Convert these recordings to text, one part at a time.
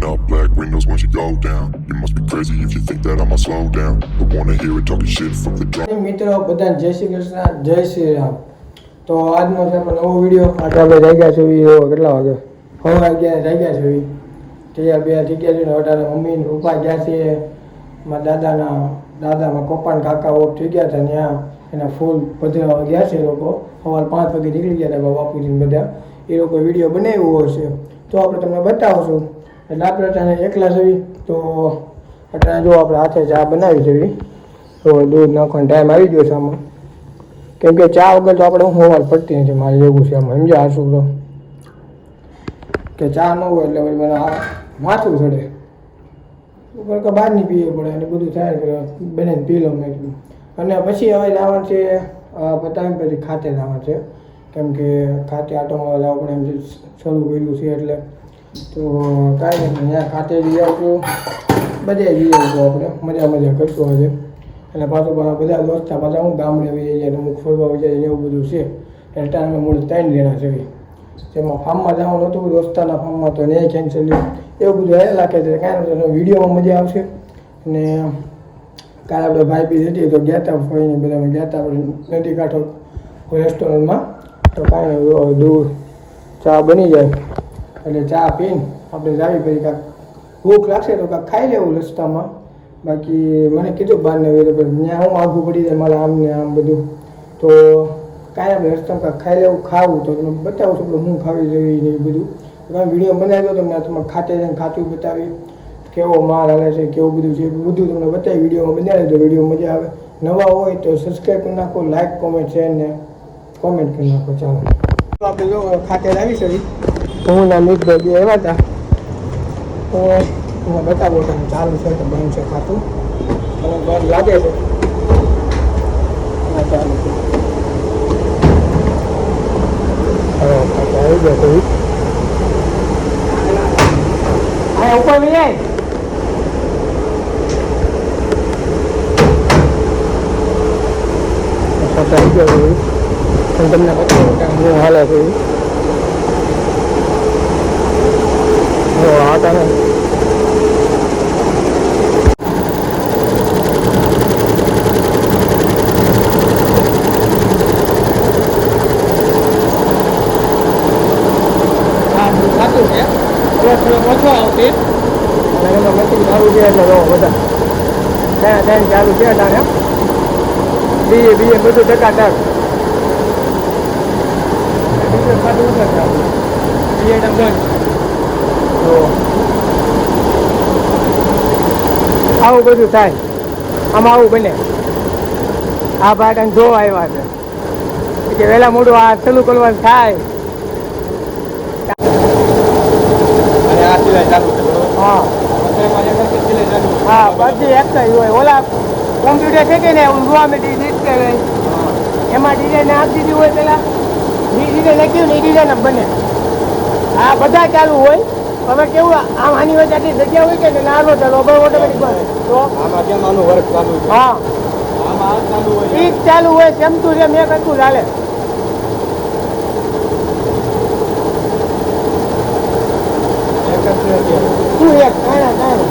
Rolling up black windows once you go down. You must be crazy if you think that I'ma slow down. I wanna hear it talking shit from the drum. મિત્રો, બધાને જય શ્રી કૃષ્ણ, જય શ્રી રામ. તો આજનો છે નવો video, આજે આપણે જાગ્યા છે કેટલા વાગે? હવે વાગ્યા જાગ્યા છે ઈ તૈયાર બે થઈ ગયા છે અઢારે મમ્મી પપ્પા ગયા છે. મારા દાદાના, દાદામાં કોપાન કાકા ઓફ થઈ ગયા હતા ત્યાં એના ફૂલ પધરાવા ગયા છે લોકો. સવારે પાંચ વાગે નીકળી ગયા હતા બાપુજી બધા. એ લોકો વીડિયો બનાવ્યો હશે તો આપણે તમને બતાવશું. એટલે આપણે અત્યારે એકલા જવી તો અત્યારે જો આપણે હાથે ચા બનાવી જવી તો દૂધ નાખવાનો ટાઈમ આવી ગયો છે આમાં. કેમ કે ચા વગર તો આપણે હું વાર પડતી નથી, મારે એવું છે આમાં. સમજ્યા હશું તો કે ચા ન હોય એટલે મને માથું ચડે. ઉપર કે બહારની પીવી પડે અને બધું થાય બને પી લો મેં અને પછી હવે લાવવાનું છે પતાવી પછી ખાતે લાવવાનું છે. કેમ કે ખાતે આટો જવું પડે, એમ શરૂ કર્યું છે એટલે તો કાંઈ નહીં. અહીંયા ખાતે જઈ આવશું બધા જઈ આવશું આપણે. મજા મજા કરશું આજે. અને પાછું પાછા બધા દોસ્તા પાછા હું ગામડે વહી જાય અમુક ફરવા વહી જાય એવું બધું છે. એટલે ટાઈમે મૂળ ત્રણ જણા છે જેમાં ફાર્મમાં જવાનું હતું દોસ્તાના ફાર્મમાં તો નહીં. કેન્સલ એવું બધું એ લાગે છે. કાંઈ વિડીયોમાં મજા આવશે. અને કાલે આપણે ભાઈ બી હતી તો ગયા હતા ફોઈને બધા ગયા હતા આપણે નદી કાંઠો રેસ્ટોરન્ટમાં તો કાંઈ દૂર ચા બની જાય. એટલે ચા પીને આપણે જાવી પછી કાંક ભૂખ લાગશે તો કાંક ખાઈ લેવું રસ્તામાં. બાકી મને કીધું બહારને વેરે પણ ત્યાં હું આઘું પડી જાય, મારે આમ ને આમ બધું. તો કાંઈ આપણે રસ્તામાં કાંક ખાઈ લેવું, ખાવું તો તમને બતાવું છું કે હું ખાવી જોઈએ ને એ બધું. તમે વીડિયો બનાવ્યો દો તમને તમારે ખાતે જઈને ખાતું બતાવી કેવો માલ હાલે છે, કેવું બધું છે બધું તમને બતાવી વિડીયોમાં બનાવી તો વીડિયો મજા આવે. નવા હોય તો સબસ્ક્રાઈબ કરી નાખો લાઈક કોમેન્ટ શેર ને કોમેન્ટ કરી નાખો, ચાલો. આપણે જો ખાતે લાવી છે હું ના મિતભાઈ બે આવ્યા હતા તો હું બતાવો તમે ચાલુ છે તો બંધ છે ખાતું મને બંધ લાગે છે હા ચાલુ છે હવે ખાતું આવી ગયા કોઈ હા ઉપર લઈ જાય ખાતું આવી ગયા કોઈ હું તમને બતાવું કે હું હાલે છે જો આ તમે હા સાચું છે થોડો થોડો ઓછો આવતી અને એમાં મશીન ચાલુ છે એટલે જો બધા ત્યાં ત્યાં ચાલુ છે તારે બીએ બીએ બધું ટકાટક બીજું ખાતું ઉપર ચાલુ બીએ બંધ તો આવું બધું થાય. આમાં આવું બને. આ ભાઈ જોવા આવ્યા છે. કે વહેલા મોડું આ સલું કરવાનું થાય. હા. હા બધી એક હોય. ઓલા કોમ્પ્યુટર છે કે ને ઊંઘવા મેં ડિસ્પ્લે કરે એમાં ડિઝાઇન આપી દીધી હોય પેલા. ડિઝાઇન લખ્યું ને એ ડિઝાઇન બને. આ બધા ચાલુ હોય. હવે કેવું આમ આની વચ્ચે આટલી જગ્યા હોય કે નાનો ચાલો ઓટોમેટિક તો? આમાં કેમ આનું વર્ક ચાલુ છે? હા. આમાં ચાલુ હોય. ઈ ચાલુ હોય જેમ તું છે મેં કરતું ચાલે શું એક? કાણા કાણા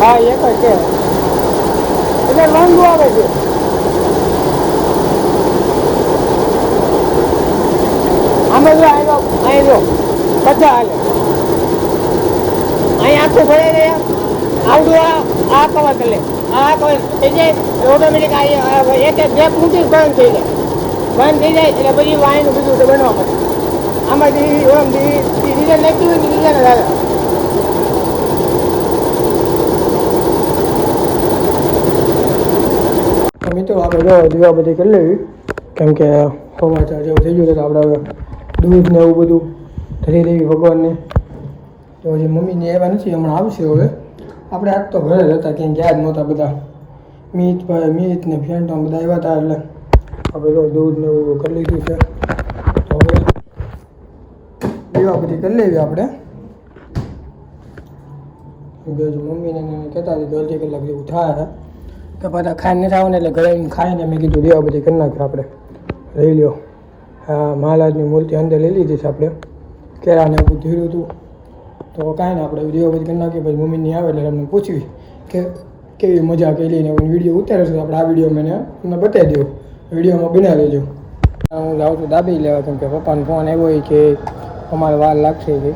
હા એક જ છે. એટલે લાંબુ આવે છે. આમે જો આવ્યો અહીં જો બધા હાલે. અહીં આખું ભરાઈ રહ્યા આવડું આ આ કવર લે. આ કવર થઈ જાય ઓટોમેટિક આ એક મૂકી બંધ થઈ જાય. બંધ થઈ જાય એટલે પછી વાયનું બીજું બનવા પડે આમાં ઓમ ડિઝાઇન હોય ને ડિઝાઇન હાલે. મિત્રો, આપણે જો દીવા બધી કરી લેવી. કેમ કે સમાચાર જેવું થઈ ગયું તો આપણે હવે દૂધ ને એવું બધું ધરી દેવી ભગવાનને. તો હજી મમ્મીને એવા નથી, હમણાં આવશે હવે. આપણે આજ તો ઘરે જ હતા, ક્યાંય ગયા જ નહોતા બધા. મીત ભાઈ, મીત ને ફેન્ટમ બધા આવ્યા હતા એટલે આપણે તો દૂધ ને એવું કરી લીધું છે. તો હવે દેવા બધી કરી લેવી આપણે. હજુ મમ્મીને કહેતા હતા અડધી કલાક જેવું થાય કે બધા ખાઈને નથી આવવાને એટલે ઘરે ખાઈને મેં કીધું દેવા બધી કરી નાખ્યું આપણે. રહી લ્યો. મહારાજની મૂર્તિ અંદર લઈ લીધી છે આપણે. એવું બધું ધીરું હતું. તો કાંઈ ને આપણે વીડિયો પછી કરી નાખીએ, પછી મમ્મીની આવે એટલે અમને પૂછવી કે કેવી મજા કરી ને વીડિયો ઉતારે છે. આપણે આ વીડિયો મને તમને બતાવી દઉં. વિડીયોમાં બનાવી લેજો હું જાઉં છું દાબી લેવા, કેમ કે પપ્પાનો ફોન આવ્યો કે અમારે વાર લાગશે કે.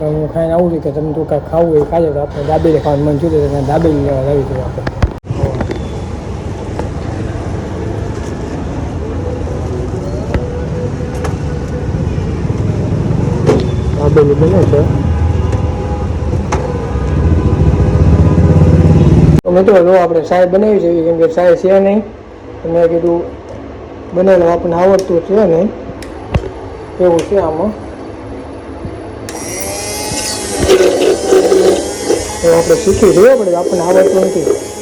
હું ખાઈને આવું છું કે તમે તું કાંઈ ખાવું હોય, ખાજો તો આપણે દાબેલી ખાવાનું મન છું તો દાબી લેવા આવી છું આપણે. બને છે મિત્રો જો આપણે ચાય બનાવી છે, કેમ કે ચાય છે નહીં. મેં કીધું બનેલું આપણને આવડતું છે નહીં. એવું છે આમાં. આપણે શીખી જોઈએ, આપણે આપણને આવડતું નથી.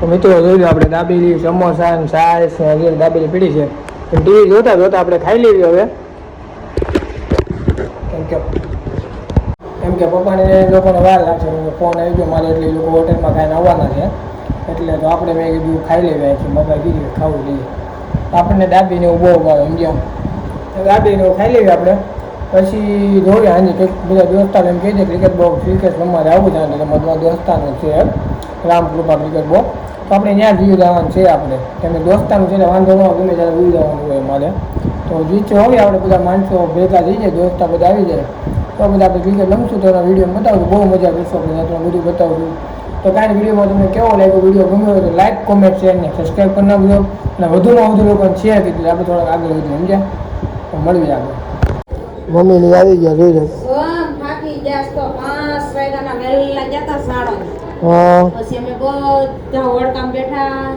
તો મિત્રો લો આપણે દાબેલી સમોસા ને છાશ હજી દાબેલી પીડી છે. પણ ટીવી જોતા જોતા આપણે ખાઈ લેવી હવે. કેમ કે કેમ કે પપ્પાને લોકોને વાર લાગશે ફોન આવી ગયો, મારે એટલે એ લોકો હોટેલમાં ખાઈને આવવાના છે. એટલે તો આપણે મેં કીધું ખાઈ લેવાય છે બાબા કીધું ખાવું લઈએ આપણને દાબીને એવું બહુ ભાવે, સમજ્યા? દાબીને એવું ખાઈ લેવી આપણે. પછી જોઈએ આજે કંઈક બધા દોસ્તાર એમ કહે છે ક્રિકેટ બહુ ક્રિકેટ રમવા આવું છે એટલે મધમાં દોસ્તારનું છે રામકૃપા ક્રિકેટ બહુ તો આપણે ત્યાં વ્યૂ જવાનું છે આપણે. કેમ કે દોસ્તારનું છે એટલે વાંધો ન આવે, ગમે ત્યારે વ્યૂ જવાનું હોય મારે તો જીચો હોય આપણે બધા માણસો ભેગા થઈ જાય દોસ્તા બધા આવી જાય. તો બધા આપણે ક્રિકેટ રમશું તો એના વીડિયો બતાવું બહુ મજા કરશો આપણે ત્યાં તમને બધું બતાવું છું. તો કાંઈ વિડીયોમાં તમને કેવો લાગ્યો વીડિયો ગમ્યો હોય તો લાઈક કોમેન્ટ શેર ને સબસ્ક્રાઈબ કરી નાખજો. અને વધુમાં વધુ લોકોને શેર કીધું આપણે થોડાક આગળ વધીએ સમજ્યા? તો મળવી આગળ. મમ્મીની આવી ગયા જોઈ લો થાકી ગયા તો પાંચ વાગ્યાના વહેલા જતા સાડો હા. પછી અમે બધા ઓળકામ બેઠા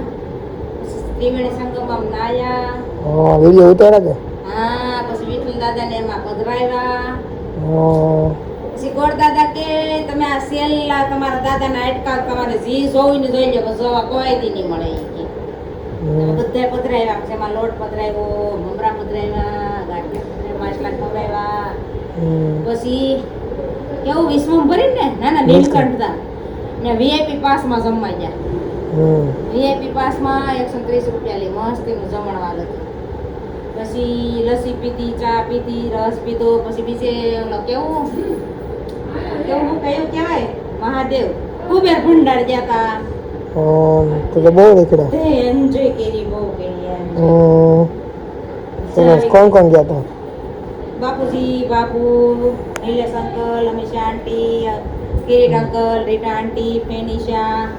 ત્રિવેણી સંગમમાં નાયા હા વીડિયો ઉતારા કે? હા પછી વિઠ્ઠલ દાદાને એમાં પધરાવ્યા. હા. પછી ગોળ દાદા કે તમે આ સેલના તમારા દાદાના આટકા તમારે જી જોઈને જોઈ લે પછી જોવા કોઈ દી નહીં મળે. બધા પધરાવ્યા છે એમાં લોટ પધરાવ્યો મમરા પધરાવ્યા કેવું વિશ્વમ ભરી ને ના ના નીલકંઠ ને વીઆઈપી પાસમાં જમવા ગયા. વીઆઈપી પાસમાં એકસો ત્રીસ રૂપિયા લે મસ્તીનું જમણવાર હતું પછી લસ્સી પીધી ચા પીધી રસ પીધો પછી બીજે કેવું? કેવું કયું કહેવાય? મહાદેવ. કુબેર ભંડાર ગયા હતા. તો બહુ નીકળ્યા. એન્જોય કરી બહુ કરી એમ. હમ. સરસ કોણ કોણ ગયા હતા બાપુજી બાપુ Nilesh uncle Amisha aunty Kirit uncle Rita aunty Fenisha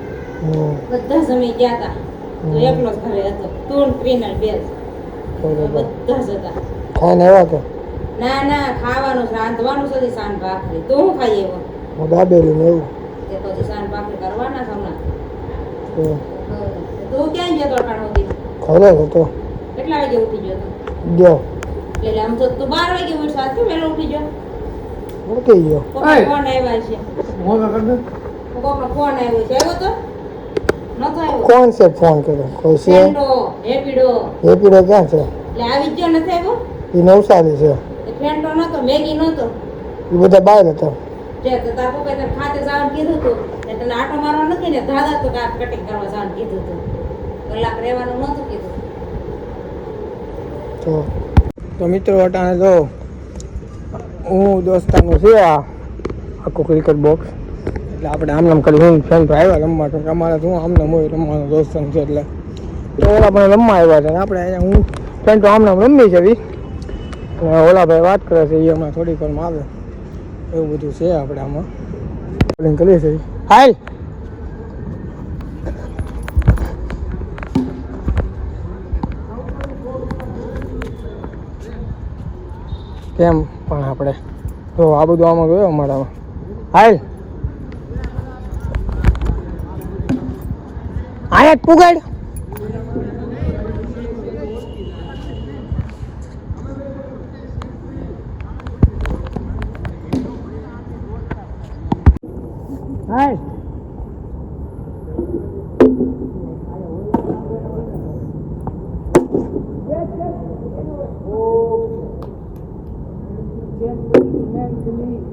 બધા જમી ગયા હતા તો એકલો જ ઘરે હતો. તું ક્રિનલ બે બધા જ હતા. ખાઈને આવ્યા કે? ના ના ખાવાનું રાંધવાનું છે સાંજ ભાખરી. તો હું ખાઈ એવો દાબેલી ને એવું તે તો સાંજ ભાખરી કરવાના હમણાં. તું ક્યાં ગયો તો અટાણ ખરે હતો. કેટલા વાગે ઉઠી ગયો તો? ગયો. એટલે આમ તો તું બાર વાગે ઉઠ વહેલો ઉઠી ગયો. ફોન આવ્યા છે. કોકનો ફોન આવ્યો છે. આવ્યો તો? કોણ છે ફોન કર્યો? કોઈ છે? સેન્ડો હેપીડો ક્યાં છે? એટલે આવી ગયો નથી આવ્યો? એ નવસારી છે. એ નતો મેગી નતો એ બધા બહાર હતા. જે તો તને ખાતે જવાનું કીધું હતું. એટલે તને આટો મારવા નથી ને દાદા તો કાપ કટિંગ કરવા જવાનું કીધું હતું. કલાક રહેવાનું નતું કીધું. તો તો મિત્રો, અટાણે જો હું દોસ્તાનું છું આ આખું ક્રિકેટ બોક્સ એટલે આપણે આમ નામ કરી હું ફ્રેન્ડ આવ્યા રમવા. તો અમારે શું આમ નામ હોય રમવાનું દોસ્તાનું છે એટલે. તો ઓલા પણ રમવા આવ્યા છે આપણે અહીંયા હું ફ્રેન્ડ આમ નામ રમી છે અને ઓલા ભાઈ વાત કરે છે એ હમણાં થોડીક વારમાં આવે. એવું બધું છે આપણે આમાં. બોલિંગ કરીએ છીએ હાલ કેમ પણ આપણે. તો આ બધું આમાં ગયો અમારામાં. હાલ. આયા જ પુગાડ હાલ